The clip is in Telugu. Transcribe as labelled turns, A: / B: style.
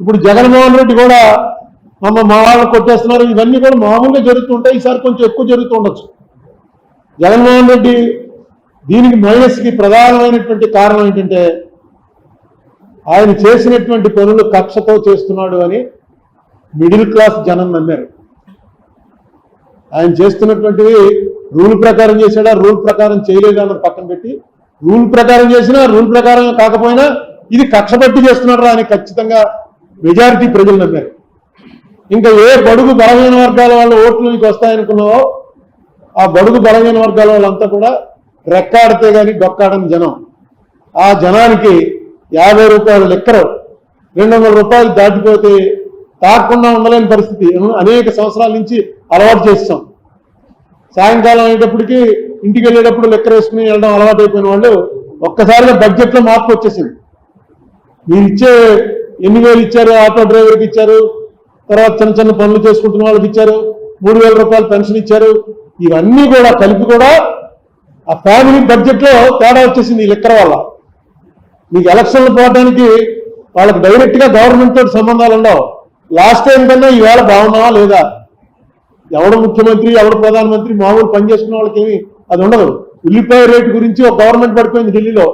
A: ఇప్పుడు జగన్మోహన్ రెడ్డి కూడా అమ్మ మా వాళ్ళు కొట్టేస్తున్నారు. ఇవన్నీ కూడా మామూలుగా జరుగుతుంటాయి. ఈసారి కొంచెం ఎక్కువ జరుగుతుండొచ్చు జగన్మోహన్ రెడ్డి దీనికి మైనస్కి ప్రధానమైనటువంటి కారణం ఏంటంటే ఆయన చేసినటువంటి పనులు కక్షతో చేస్తున్నాడు అని మిడిల్ క్లాస్ జనం నమ్మారు. ఆయన చేస్తున్నటువంటివి రూల్ ప్రకారం చేశాడా? రూల్ ప్రకారం చేయలేదా అన్నది పక్కన పెట్టి రూల్ ప్రకారం చేసినా రూల్ ప్రకారం కాకపోయినా ఇది కక్ష పట్టి చేస్తున్నాడు అని ఖచ్చితంగా మెజారిటీ ప్రజలు నమ్మారు ఇంకా ఏ బడుగు బలహీన వర్గాల వాళ్ళు ఓట్లు నీకు వస్తాయనుకున్నావో ఆ బడుగు బలహీన వర్గాల వాళ్ళంతా కూడా రెక్కాడితే గాని డొక్కాడని జనం. ఆ జనానికి యాభై రూపాయలు లెక్కరు రెండు వందల రూపాయలు దాటిపోతే తాకుండా ఉండలేని పరిస్థితి. అనేక సంవత్సరాల నుంచి అలవాటు చేస్తాం. సాయంకాలం అయ్యేటప్పటికి ఇంటికి వెళ్ళేటప్పుడు లెక్కర వేసుకుని వెళ్ళడం అలవాటు అయిపోయిన వాళ్ళు ఒక్కసారిగా బడ్జెట్లో మార్పు వచ్చేసింది. మీరు ఇచ్చే ఎన్ని వేలు ఇచ్చారు? ఆటో డ్రైవర్కి ఇచ్చారు. తర్వాత చిన్న చిన్న పనులు చేసుకుంటున్న వాళ్ళకి ఇచ్చారు. మూడు వేల రూపాయలు పెన్షన్ ఇచ్చారు. ఇవన్నీ కూడా కలిపి కూడా ఆ ఫ్యామిలీ బడ్జెట్లో తేడా వచ్చేసింది ఈ లెక్కర వల్ల. మీకు ఎలక్షన్లు పోవడానికి వాళ్ళకి డైరెక్ట్గా గవర్నమెంట్ తోటి సంబంధాలు ఉండవు. లాస్ట్ టైం కన్నా ఈవేళ బాగున్నావా లేదా? ఎవడు ముఖ్యమంత్రి ఎవడు ప్రధానమంత్రి మామూలు పని చేసుకున్న వాళ్ళకి ఏమి అది ఉండదు. ఉల్లిపాయ రేటు గురించి ఒక గవర్నమెంట్ పడిపోయింది ఢిల్లీలో.